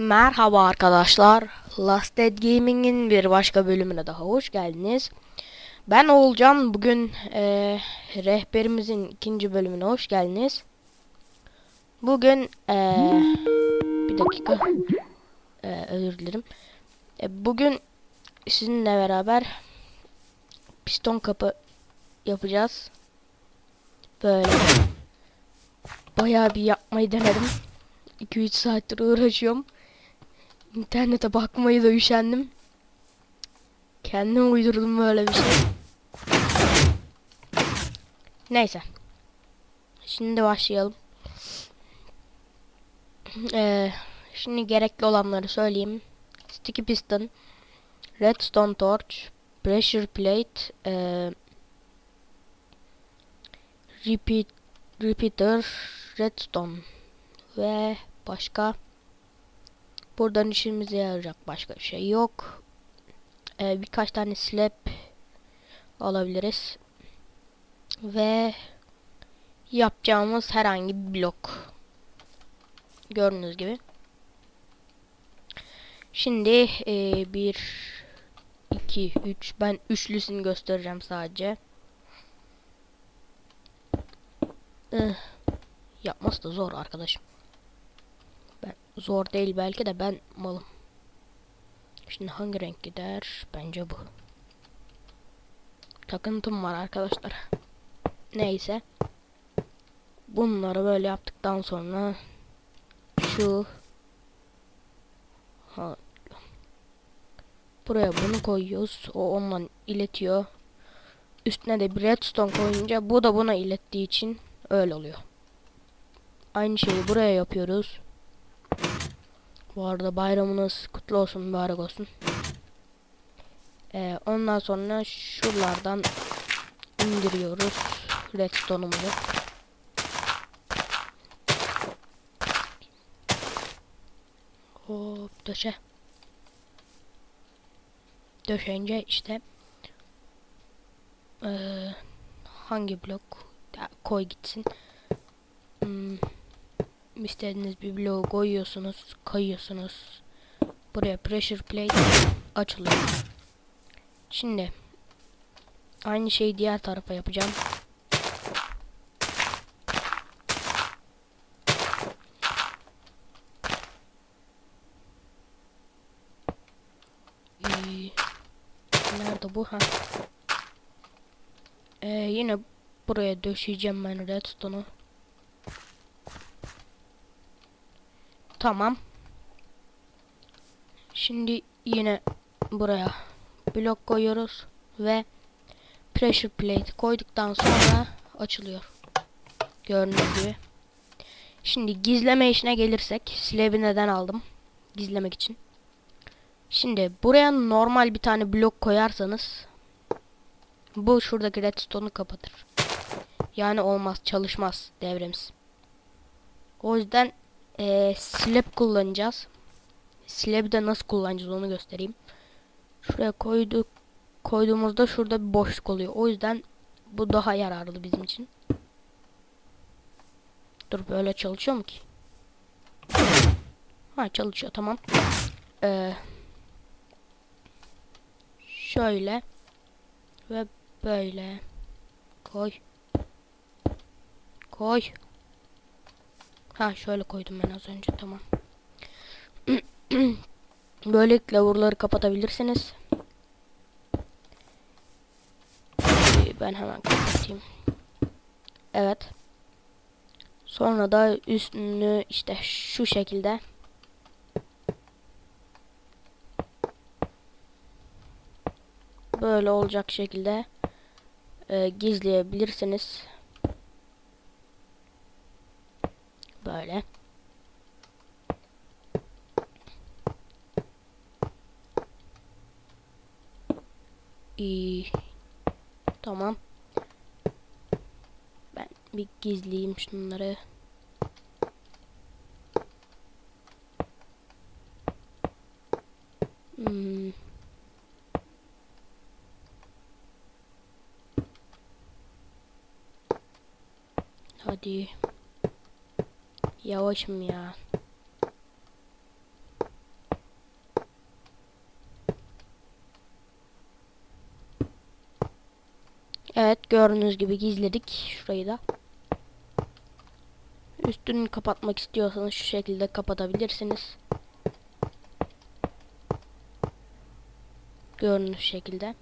Merhaba arkadaşlar. Last Dead Gaming'in bir başka bölümüne daha hoş geldiniz. Ben Oğulcan. Bugün eee, rehberimizin ikinci bölümüne hoş geldiniz. Bugün eee, bir dakika. Eee, özür dilerim. E, bugün sizinle beraber piston kapı yapacağız. Böyle. Bayağı bir yapmayı denedim. 2-3 saattir uğraşıyorum. İnternete bakmayı da üşendim. Kendim uydurdum böyle bir şey. Neyse. Şimdi başlayalım. Ee, şimdi gerekli olanları söyleyeyim. Sticky piston, redstone torch, pressure plate, ee, repeat, repeater, redstone ve başka buradan işimize yarayacak başka bir şey yok. Ee, birkaç tane slab alabiliriz. Ve yapacağımız herhangi bir blok. Gördüğünüz gibi. Şimdi ee, bir, iki, üç. Ben üçlüsünü göstereceğim sadece. Eh, yapması da zor arkadaşım. Zor değil belki de ben malım. Şimdi hangi renk gider? Bence bu. Takıntım var arkadaşlar. Neyse. Bunları böyle yaptıktan sonra şu ha buraya bunu koyuyoruz. O ondan iletiyor. Üstüne de bir redstone koyunca bu da buna ilettiği için öyle oluyor. Aynı şeyi buraya yapıyoruz. Bu arada bayramınız kutlu olsun, mübarek olsun. Ee, ondan sonra şuralardan indiriyoruz redstone'umuzu. Hop döşe. Döşence işte ee, hangi blok koy gitsin. Hmm, istediğiniz bir bloğu koyuyorsunuz, kayıyorsunuz. Buraya pressure plate açılıyor. Şimdi aynı şeyi diğer tarafa yapacağım. Ee, nerede bu ha? Ee, yine buraya döşeyeceğim ben redstone'u. Tamam. Şimdi yine buraya blok koyuyoruz ve pressure plate koyduktan sonra açılıyor. Gördüğünüz gibi. Şimdi gizleme işine gelirsek slab'i neden aldım? Gizlemek için. Şimdi buraya normal bir tane blok koyarsanız bu şuradaki redstone'u kapatır. Yani olmaz, çalışmaz devremiz. O yüzden ee, slab kullanacağız. Slab'i de nasıl kullanacağız onu göstereyim. Şuraya koyduk. Koyduğumuzda şurada bir boşluk oluyor. O yüzden bu daha yararlı bizim için. Dur böyle çalışıyor mu ki? Ha çalışıyor tamam. Ee, şöyle ve böyle koy. Koy. Ha şöyle koydum ben az önce tamam. Böylelikle lavurları kapatabilirsiniz. Ee, Ben hemen kapatayım. Evet. Sonra da üstünü işte şu şekilde böyle olacak şekilde e, gizleyebilirsiniz. Böyle. İyi. Tamam. Ben bir gizleyeyim şunları. Hmm. Hadi. Yavaşım ya. Evet gördüğünüz gibi gizledik şurayı da. Üstünü kapatmak istiyorsanız şu şekilde kapatabilirsiniz. Görünüş şekilde.